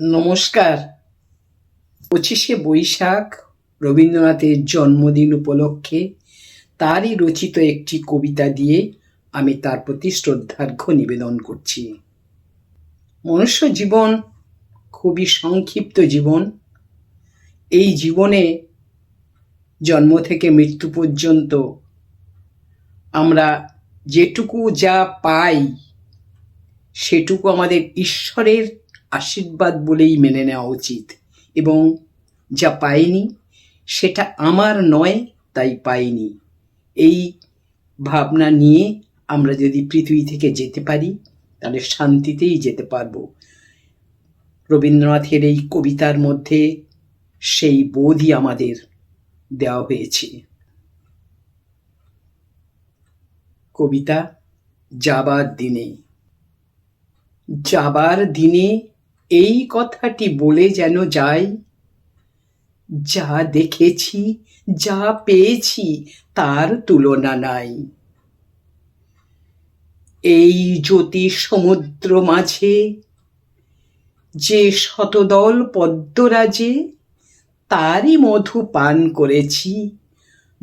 নমস্কার। পঁচিশে বৈশাখ রবীন্দ্রনাথের জন্মদিন উপলক্ষে তারই রচিত একটি কবিতা দিয়ে আমি তার প্রতি শ্রদ্ধার্ঘ্য নিবেদন করছি। মনুষ্য জীবন খুবই সংক্ষিপ্ত জীবন। এই জীবনে জন্ম থেকে মৃত্যু পর্যন্ত আমরা যেটুকু যা পাই, সেটুকু আমাদের ঈশ্বরের আশীর্বাদ বলেই মেনে নেওয়া উচিত। এবং যা পাইনি, সেটা আমার নয়, তাই পাইনি। এই ভাবনা নিয়ে আমরা যদি পৃথিবী থেকে যেতে পারি, তাহলে শান্তিতেই যেতে পারব। রবীন্দ্রনাথের এই কবিতার মধ্যে সেই বোধই আমাদের দেওয়া হয়েছে। কবিতা, যাবার দিনে। যাবার দিনে এই কথাটি বলে যেন যাই। যা দেখেছি, যা পেয়েছি, তার তুলনা নাই। এই জ্যোতি সমুদ্র মাঝে, যে শতদল পদ্মরাজে, তারই মধু পান করেছি,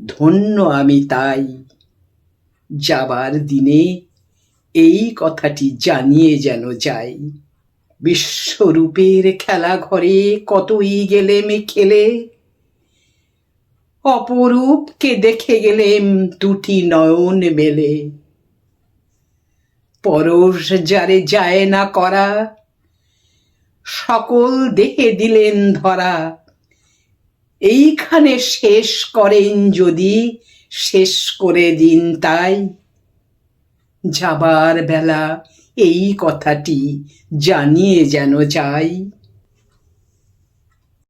ধন্য আমি তাই। যাবার দিনে এই কথাটি জানিয়ে যেন যাই। বিশ্বরূপের খেলা ঘরে কতই গেলেম খেলে? অপরূপকে দেখে গেলেম দুটি নয়ন মেলে। পরশ যারে যায় না করা, সকল দেহে দিলেন ধরা। এইখানে শেষ করেন যদি, শেষ করে দিন তাই। যাবার বেলা এই কথাটি জানিয়ে যেন যাই।